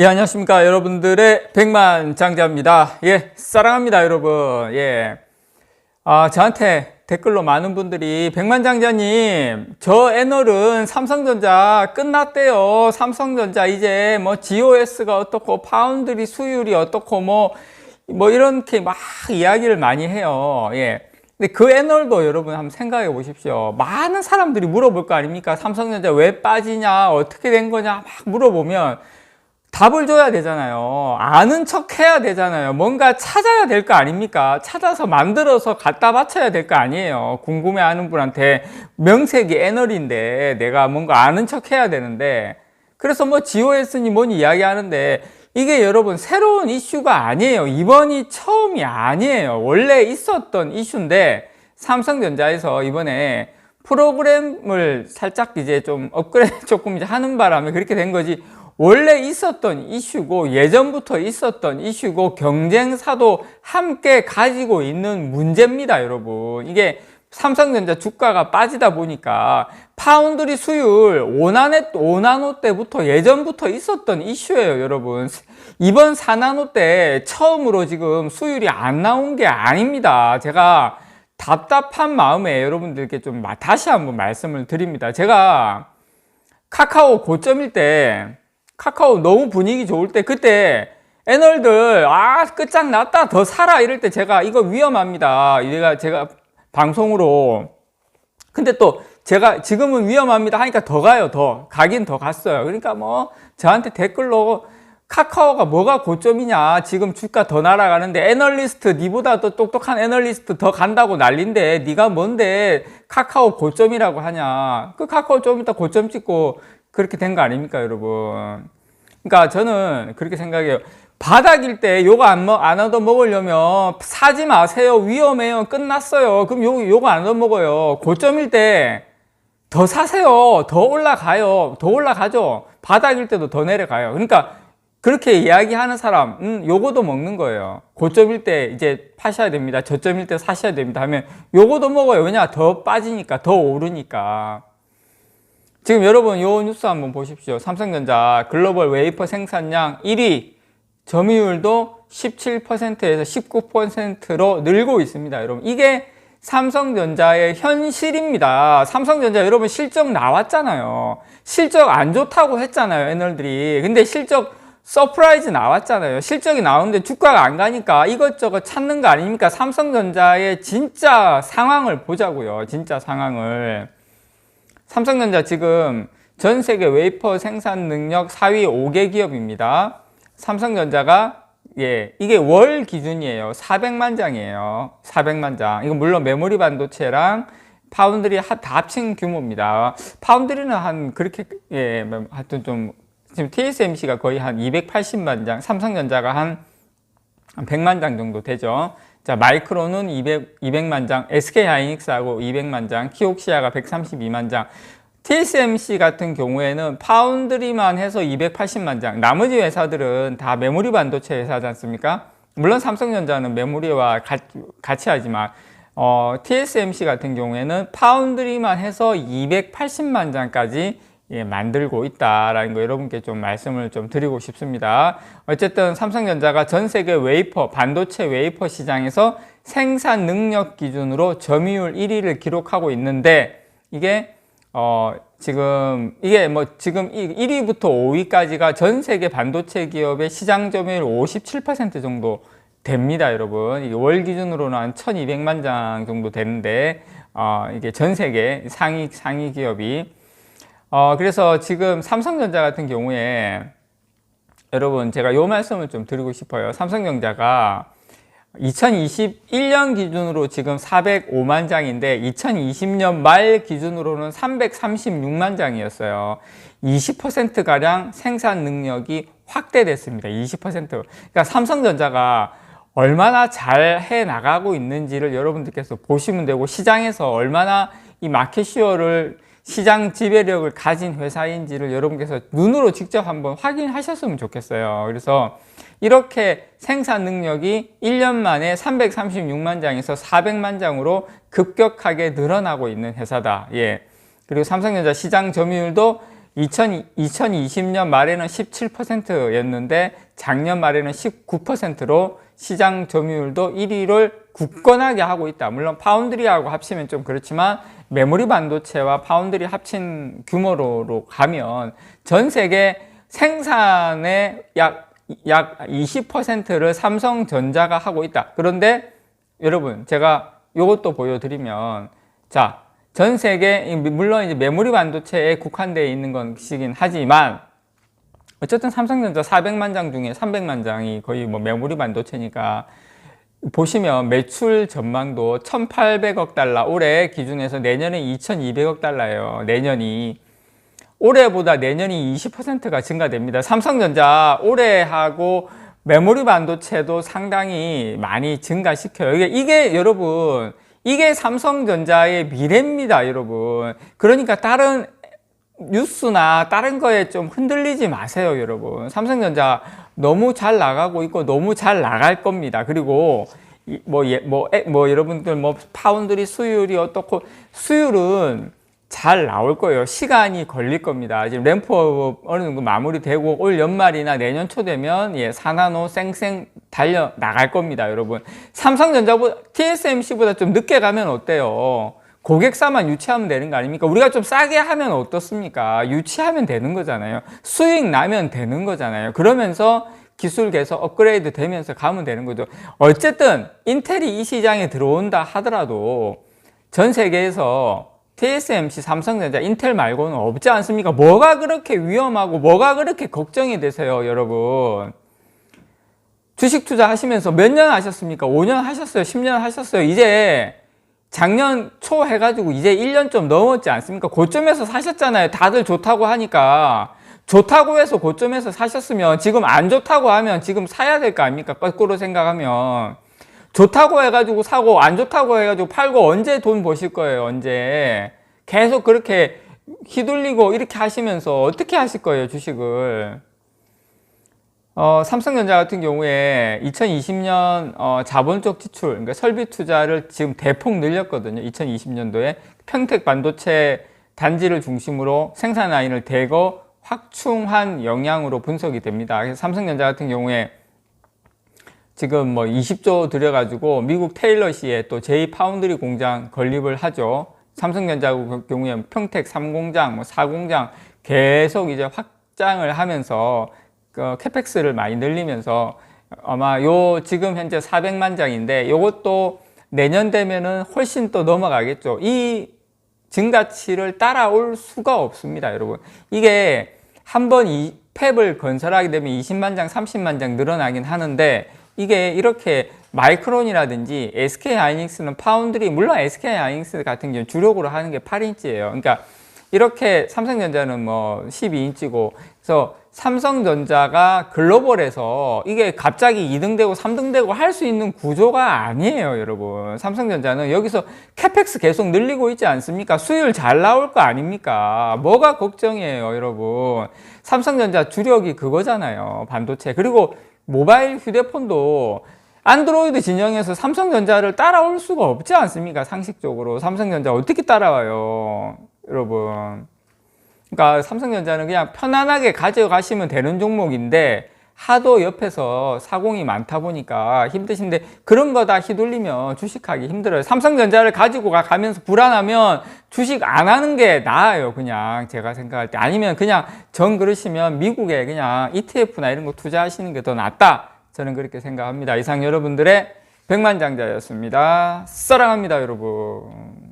예, 안녕하십니까. 여러분들의 백만 장자입니다. 예, 사랑합니다, 여러분. 예. 아, 저한테 댓글로 많은 분들이 백만 장자님 저 애널은 삼성전자 끝났대요 삼성전자 이제 뭐 GOS가 어떻고 파운드리 수율이 어떻고 뭐뭐 이렇게 막 이야기를 많이 해요 예 근데 그 애널도 여러분 한번 생각해 보십시오 많은 사람들이 물어볼 거 아닙니까 삼성전자 왜 빠지냐 어떻게 된 거냐 막 물어보면 답을 줘야 되잖아요. 아는 척 해야 되잖아요. 뭔가 찾아야 될 거 아닙니까? 찾아서 만들어서 갖다 바쳐야 될 거 아니에요. 궁금해 하는 분한테 명색이 애널인데 내가 뭔가 아는 척 해야 되는데 그래서 뭐 GOS니 뭐니 이야기 하는데 이게 여러분 새로운 이슈가 아니에요. 이번이 처음이 아니에요. 원래 있었던 이슈인데 삼성전자에서 이번에 프로그램을 살짝 이제 좀 업그레이드 조금 이제 하는 바람에 그렇게 된 거지 원래 있었던 이슈고 예전부터 있었던 이슈고 경쟁사도 함께 가지고 있는 문제입니다, 여러분. 이게 삼성전자 주가가 빠지다 보니까 파운드리 수율 5나노, 5나노 때부터 예전부터 있었던 이슈예요, 여러분. 이번 4나노 때 처음으로 지금 수율이 안 나온 게 아닙니다. 제가 답답한 마음에 여러분들께 좀 다시 한번 말씀을 드립니다. 제가 카카오 고점일 때 카카오 너무 분위기 좋을 때 그때 애널들 아 끝장났다 더 사라 이럴 때 제가 이거 위험합니다. 이가 제가 방송으로. 근데 또 제가 지금은 위험합니다 하니까 더 가요 더. 가긴 더 갔어요. 그러니까 뭐 저한테 댓글로 카카오가 뭐가 고점이냐. 지금 주가 더 날아가는데 애널리스트 니보다 더 똑똑한 애널리스트 더 간다고 난린데 네가 뭔데 카카오 고점이라고 하냐. 그 카카오 좀 이따 고점 찍고 그렇게 된 거 아닙니까, 여러분? 그러니까 저는 그렇게 생각해요. 바닥일 때 요거 안, 먹, 안 얻어 먹으려면 사지 마세요. 위험해요. 끝났어요. 그럼 요, 요거 안 얻어 먹어요. 고점일 때 더 사세요. 더 올라가요. 더 올라가죠. 바닥일 때도 더 내려가요. 그러니까 그렇게 이야기하는 사람, 음, 요거도 먹는 거예요. 고점일 때 이제 파셔야 됩니다. 저점일 때 사셔야 됩니다. 하면 요거도 먹어요. 왜냐? 더 빠지니까, 더 오르니까. 지금 여러분 요 뉴스 한번 보십시오. 삼성전자 글로벌 웨이퍼 생산량 1위 점유율도 17%에서 19%로 늘고 있습니다. 여러분 이게 삼성전자의 현실입니다. 삼성전자 여러분 실적 나왔잖아요. 실적 안 좋다고 했잖아요. 애널들이. 근데 실적 서프라이즈 나왔잖아요. 실적이 나오는데 주가가 안 가니까 이것저것 찾는 거 아닙니까? 삼성전자의 진짜 상황을 보자고요. 진짜 상황을. 삼성전자 지금 전 세계 웨이퍼 생산 능력 4위 5개 기업입니다. 삼성전자가 예, 이게 월 기준이에요. 400만 장이에요. 400만 장. 이건 물론 메모리 반도체랑 파운드리 다 합친 규모입니다. 파운드리는 한 그렇게 예, 하여튼 좀 지금 TSMC가 거의 한 280만 장, 삼성전자가 한 100만 장 정도 되죠. 자, 마이크로는 200, 200만 장, SK 하이닉스하고 200만 장, 키옥시아가 132만 장, TSMC 같은 경우에는 파운드리만 해서 280만 장, 나머지 회사들은 다 메모리 반도체 회사지 않습니까? 물론 삼성전자는 메모리와 같이 하지만 어, TSMC 같은 경우에는 파운드리만 해서 280만 장까지 예, 만들고 있다라는 거 여러분께 좀 말씀을 좀 드리고 싶습니다. 어쨌든 삼성전자가 전 세계 웨이퍼, 반도체 웨이퍼 시장에서 생산 능력 기준으로 점유율 1위를 기록하고 있는데 이게 어 지금 이게 뭐 지금 1위부터 5위까지가 전 세계 반도체 기업의 시장 점유율 57% 정도 됩니다, 여러분. 이게 월 기준으로는 한 1,200만 장 정도 되는데 어 이게 전 세계 상위 상위 기업이 어, 그래서 지금 삼성전자 같은 경우에 여러분 제가 요 말씀을 좀 드리고 싶어요. 삼성전자가 2021년 기준으로 지금 405만 장인데 2020년 말 기준으로는 336만 장이었어요. 20%가량 생산 능력이 확대됐습니다. 20%. 그러니까 삼성전자가 얼마나 잘 해 나가고 있는지를 여러분들께서 보시면 되고 시장에서 얼마나 이 마켓 시어를 시장 지배력을 가진 회사인지를 여러분께서 눈으로 직접 한번 확인하셨으면 좋겠어요. 그래서 이렇게 생산 능력이 1년 만에 336만 장에서 400만 장으로 급격하게 늘어나고 있는 회사다. 예. 그리고 삼성전자 시장 점유율도 2000, 2020년 말에는 17%였는데 작년 말에는 19%로 시장 점유율도 1위를 굳건하게 하고 있다. 물론 파운드리하고 합치면 좀 그렇지만 메모리 반도체와 파운드리 합친 규모로 가면 전 세계 생산의 약, 약 20%를 삼성전자가 하고 있다. 그런데 여러분, 제가 이것도 보여드리면, 자, 전 세계, 물론 이제 메모리 반도체에 국한되어 있는 것이긴 하지만, 어쨌든 삼성전자 400만 장 중에 300만 장이 거의 뭐 메모리 반도체니까, 보시면 매출 전망도 1,800억 달러, 올해 기준에서 내년에 2,200억 달러예요. 내년이. 올해보다 내년이 20%가 증가됩니다. 삼성전자 올해하고 메모리 반도체도 상당히 많이 증가시켜요. 이게, 이게 여러분, 이게 삼성전자의 미래입니다, 여러분. 그러니까 다른 뉴스나 다른 거에 좀 흔들리지 마세요, 여러분. 삼성전자 너무 잘 나가고 있고 너무 잘 나갈 겁니다. 그리고 뭐, 예, 뭐, 에, 뭐, 여러분들 뭐 파운드리 수율이 어떻고 수율은 잘 나올 거예요. 시간이 걸릴 겁니다. 지금 램프업 어느 정도 마무리되고 올 연말이나 내년 초 되면 예, 사나노 쌩쌩 달려 나갈 겁니다, 여러분. 삼성전자보다 TSMC보다 좀 늦게 가면 어때요? 고객사만 유치하면 되는 거 아닙니까? 우리가 좀 싸게 하면 어떻습니까? 유치하면 되는 거잖아요. 수익 나면 되는 거잖아요. 그러면서 기술 계속 업그레이드 되면서 가면 되는 거죠. 어쨌든 인텔이 이 시장에 들어온다 하더라도 전 세계에서 TSMC, 삼성전자, 인텔 말고는 없지 않습니까? 뭐가 그렇게 위험하고 뭐가 그렇게 걱정이 되세요, 여러분? 주식 투자 하시면서 몇 년 하셨습니까? 5년 하셨어요? 10년 하셨어요? 이제 작년 초 해가지고 이제 1년 좀 넘었지 않습니까? 고점에서 사셨잖아요. 다들 좋다고 하니까. 좋다고 해서 고점에서 사셨으면 지금 안 좋다고 하면 지금 사야 될 거 아닙니까? 거꾸로 생각하면. 좋다고 해가지고 사고 안 좋다고 해가지고 팔고 언제 돈 버실 거예요, 언제. 계속 그렇게 휘둘리고 이렇게 하시면서 어떻게 하실 거예요, 주식을. 어, 삼성전자 같은 경우에 2020년 어, 자본적 지출, 그러니까 설비 투자를 지금 대폭 늘렸거든요. 2020년도에 평택 반도체 단지를 중심으로 생산 라인을 대거 확충한 영향으로 분석이 됩니다. 그래서 삼성전자 같은 경우에 지금 뭐 20조 들여가지고 미국 테일러시에 또 제2 파운드리 공장 건립을 하죠. 삼성전자 경우에 평택 3공장, 뭐 4공장 계속 이제 확장을 하면서 그 캐펙스를 많이 늘리면서 아마 요 지금 현재 400만 장인데 요것도 내년 되면은 훨씬 또 넘어가겠죠. 이 증가치를 따라올 수가 없습니다, 여러분. 이게 한 번 이 팹을 건설하게 되면 20만 장, 30만 장 늘어나긴 하는데 이게 이렇게 마이크론이라든지 SK 하이닉스는 파운드리 물론 SK 하이닉스 같은 경우는 주력으로 하는 게 8인치예요. 그러니까 이렇게 삼성전자는 뭐 12인치고 그래서 삼성전자가 글로벌에서 이게 갑자기 2등 되고 3등 되고 할 수 있는 구조가 아니에요, 여러분. 삼성전자는 여기서 캐펙스 계속 늘리고 있지 않습니까? 수율 잘 나올 거 아닙니까? 뭐가 걱정이에요, 여러분. 삼성전자 주력이 그거잖아요, 반도체. 그리고 모바일 휴대폰도 안드로이드 진영에서 삼성전자를 따라올 수가 없지 않습니까? 상식적으로. 삼성전자 어떻게 따라와요, 여러분. 그러니까 삼성전자는 그냥 편안하게 가져가시면 되는 종목인데 하도 옆에서 사공이 많다 보니까 힘드신데 그런 거 다 휘둘리면 주식하기 힘들어요. 삼성전자를 가지고 가면서 불안하면 주식 안 하는 게 나아요. 그냥 제가 생각할 때 아니면 그냥 정 그러시면 미국에 그냥 ETF나 이런 거 투자하시는 게 더 낫다. 저는 그렇게 생각합니다. 이상 여러분들의 백만장자였습니다. 사랑합니다, 여러분.